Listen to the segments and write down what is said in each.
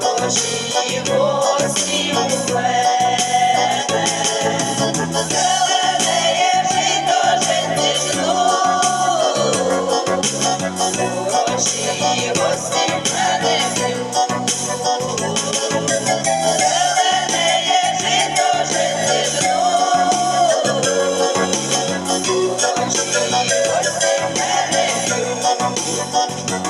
Хороші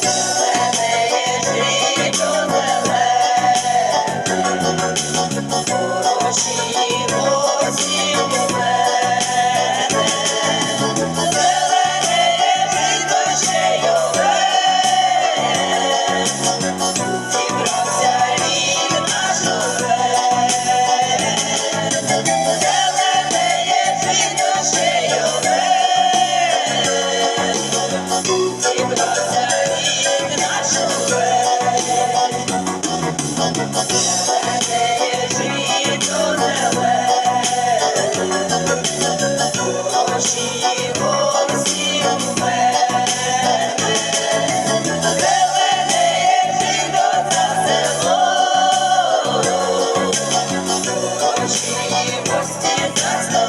Yeah. That's the